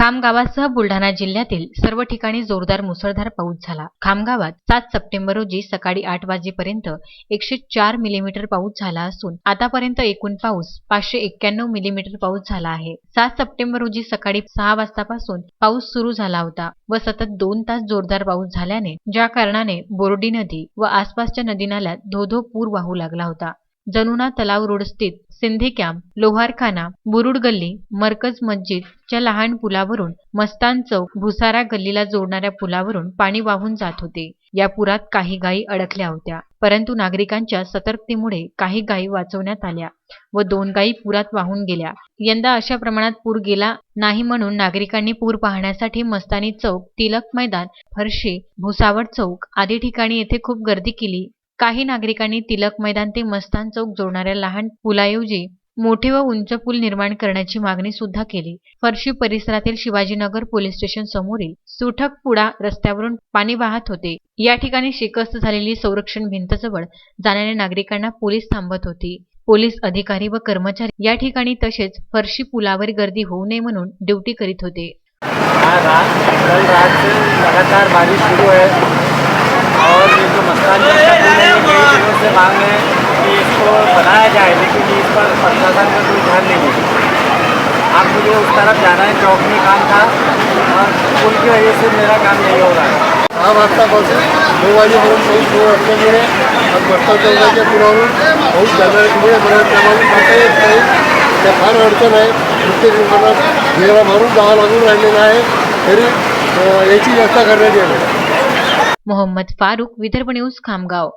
खामगावासह बुलढाणा जिल्ह्यातील सर्व ठिकाणी जोरदार मुसळधार पाऊस झाला. खामगावात सात सप्टेंबर रोजी सकाळी आठ वाजेपर्यंत एकशे चार मिलीमीटर पाऊस झाला असून आतापर्यंत एकूण पाऊस पाचशे एक्क्याण्णव मिलीमीटर पाऊस झाला आहे. सात सप्टेंबर रोजी सकाळी सहा वाजतापासून पाऊस सुरू झाला होता व सतत दोन तास जोरदार पाऊस झाल्याने ज्या कारणाने बोर्डी नदी व आसपासच्या नदी नाल्यात धोधो पूर वाहू लागला होता. जनुना तलाव रोड स्थित सिंधी कॅम्प लोहारखाना बुरुड गल्ली मरकज मस्जिद च्या लहान पुलावरून मस्तान चौक भुसारा गल्लीला जोडणाऱ्या पुलावरून पाणी वाहून जात होते. या पुरात काही गायी अडकल्या होत्या परंतु नागरिकांच्या सतर्कतेमुळे काही गायी वाचवण्यात आल्या व दोन गायी पुरात वाहून गेल्या. यंदा अशा प्रमाणात पूर गेला नाही म्हणून नागरिकांनी पूर पाहण्यासाठी मस्तानी चौक तिलक मैदान फरशी भुसावळ चौक आदी ठिकाणी येथे खूप गर्दी केली. काही नागरिकांनी तिलक मैदान ते मस्तान चौक जोडणाऱ्या लहान पुलाऐवजी मोठे व उंच पूल निर्माण करण्याची मागणी सुद्धा केली. फरशी परिसरातील शिवाजीनगर पोलीस स्टेशन समोरील सुठकपुडा रस्त्यावरून पाणी वाहत होते. या ठिकाणी शिकस्त झालेली संरक्षण भिंत जवळ जाणाऱ्या नागरिकांना पोलीस थांबत होती. पोलीस अधिकारी व कर्मचारी या ठिकाणी तसेच फरशी पुलावर गर्दी होऊ नये म्हणून ड्युटी करीत होते. लगातार बारिश सुरू आहे. से मांग है कि इसको बनाया जाए लेकिन इस पर प्रशासन का कोई ध्यान नहीं है। आप मुझे उस तरफ़ जाना है चौक में काम था और पुल की वजह से मेरा काम नहीं हो रहा है। सहा वाजतापासून नऊ वाजेपर्यंत पाऊस सुरू असल्यामुळे आज मस्ता चौकाच्या पुलावरून पाऊस जाणाऱ्यामुळे बऱ्याच प्रमाणात जाता येत नाही त्या फार अडचण आहे प्रत्येक लोकांना घेरा मारून जावं लागून राहिलेलं आहे तरी अं, याची व्यवस्था करण्यात येईल मोहम्मद फारूक विदर्भ न्यूज़ खामगाव।